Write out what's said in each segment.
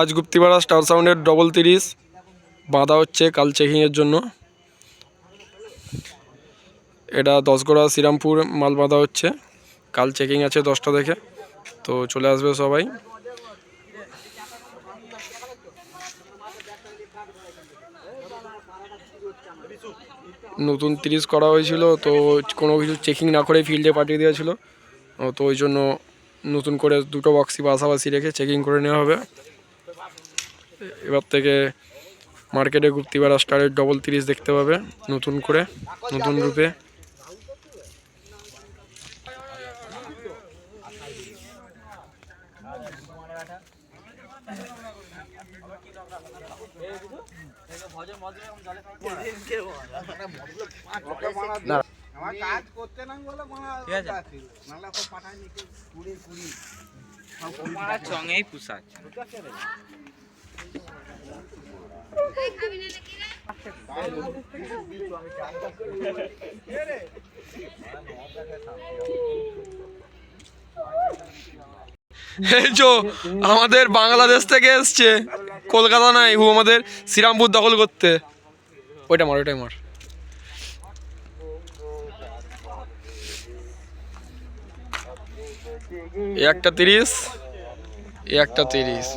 আজ গুপ্তিপাড়া স্টার সাউন্ডের ডবল তিরিশ। বাঁধা হচ্ছে কাল চেকিংয়ের জন্য। এটা দশগড়া শ্রীরামপুর মাল বাঁধা হচ্ছে। কাল চেকিং আছে দশটা থেকে। তো চলে আসবে সবাই। নতুন তিরিশ করা হয়েছিল, তো কোনো কিছু চেকিং না করে ফিল্ডে পাঠিয়ে দিয়েছিল তো ওই জন্য নতুন করে দুটো বক্সই পাশাপাশি রেখে চেকিং করে নেওয়া হবে। এবার থেকে মার্কেটে গুপ্তিপাড়া স্টারের ডবল তিরিশ দেখতে পাবে নতুন করে নতুন রূপে। আমার কাজ করতে না বলে পাঠায় চঙেই পুষাচ্ছে এই যো আমাদের বাংলাদেশ থেকে এসছে। কলকাতা নাই হু আমাদের শ্রীরামপুর দখল করতে। ওইটা মার, ওইটাই মার। একটা তিরিশ একটা তিরিশ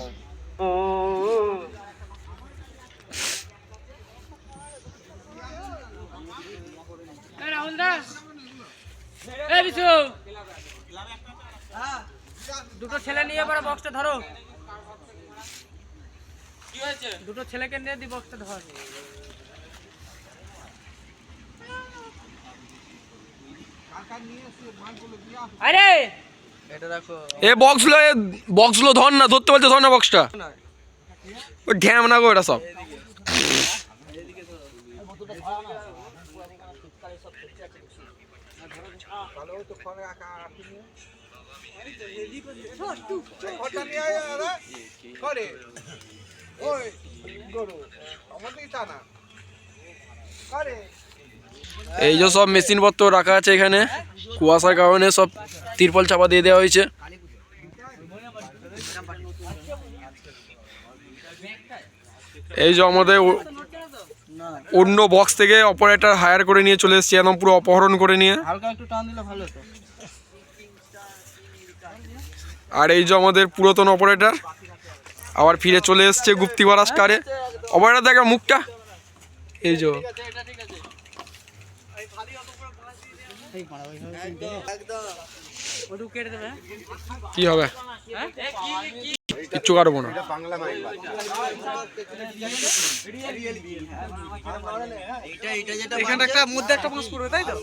এ রাহুল দা এ বিশু। দুটো ছেলে নিয়ে এবার বক্সটা ধরো। কি হয়েছে? দুটো ছেলেকে নিয়ে দি বক্সটা ধর। আরে! এ বক্সগুলো এ বক্সগুলো ধর না ধরতে বলছে ধর না বক্সটা ঘ্যাম না গো এটা সব। এই যে সব মেশিনপত্র রাখা আছে এখানে, কুয়াশার কারণে সব তিরপল চাপা দিয়ে দেওয়া হয়েছে। এই যে আমাদের অন্য বক্স থেকে অপারেটর হায়ার করে নিয়ে চলে এসেছে একদম পুরো অপহরণ করে নিয়ে। আর এই যে আমাদের পুরাতন অপারেটর আবার ফিরে চলে এসছে গুপ্তিপাড়া স্টারে অপারেটর দেখা মুখটা। এই যে কি হবে? হ্যাঁ? কিচ্ছু কাটবো না। এখানটা একটা মধ্যে একটা মাছ করবে তাই তো?